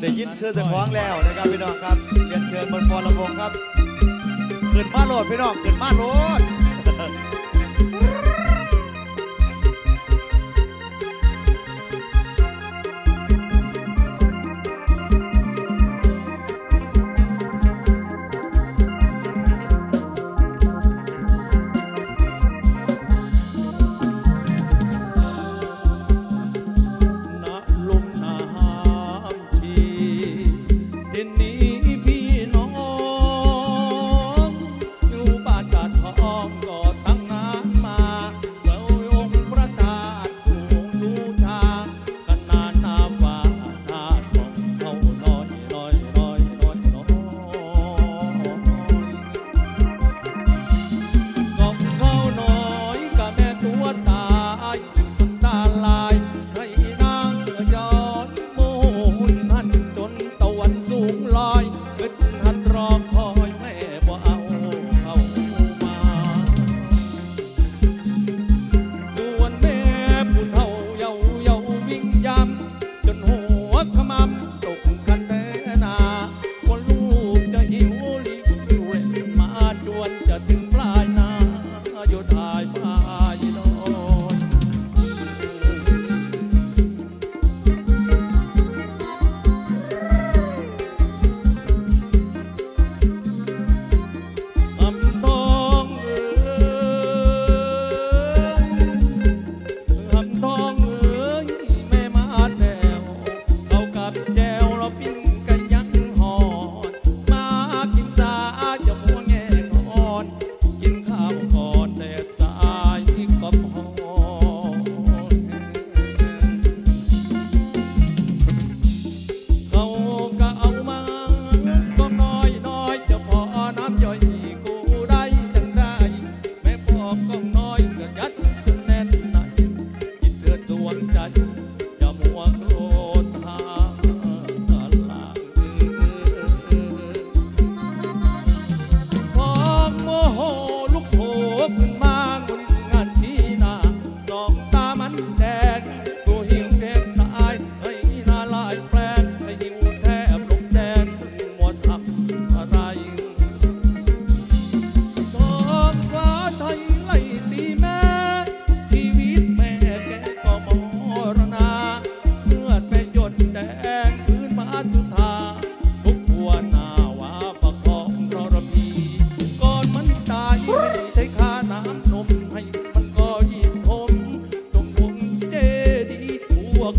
ได้ยินเสื้อจะคล้องแล้วนะครับพี่น้องครับเรียนเชิญบนฟอร์ลำวงครับเกิดมาโหลดพี่น้องเกิดมาโหลด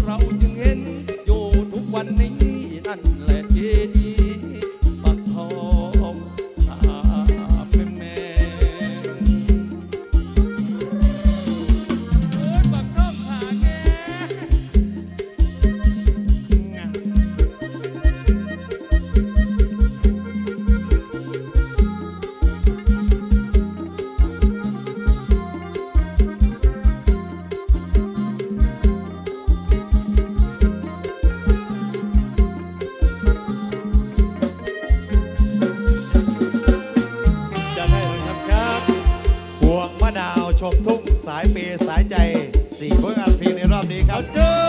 เราจึงเห็น Ciao.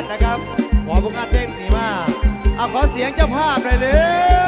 านนะครับ ขอพวกงานเต้นหนีมาเอาขอเสียงเจ้าภาพเลยเลย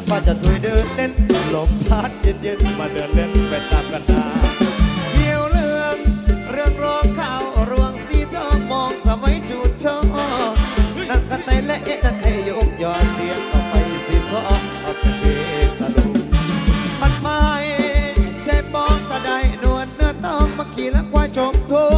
น้ปลาจะถุยเดินเล่นลมพัดเย็นเย็นมาเดินเล่นไปตามกันนาเหี่ยวเรื่องเรื่องรองข่าวรวงสีทองมองสมัยจุดช่อนั่งกันไตและเอ๊ะจัให้ยกยอดเสียงออไปสีซอจากเอตันไม่ใช่ปองตะไดนวลเนื้อต้องมากี่และควายชมทุ่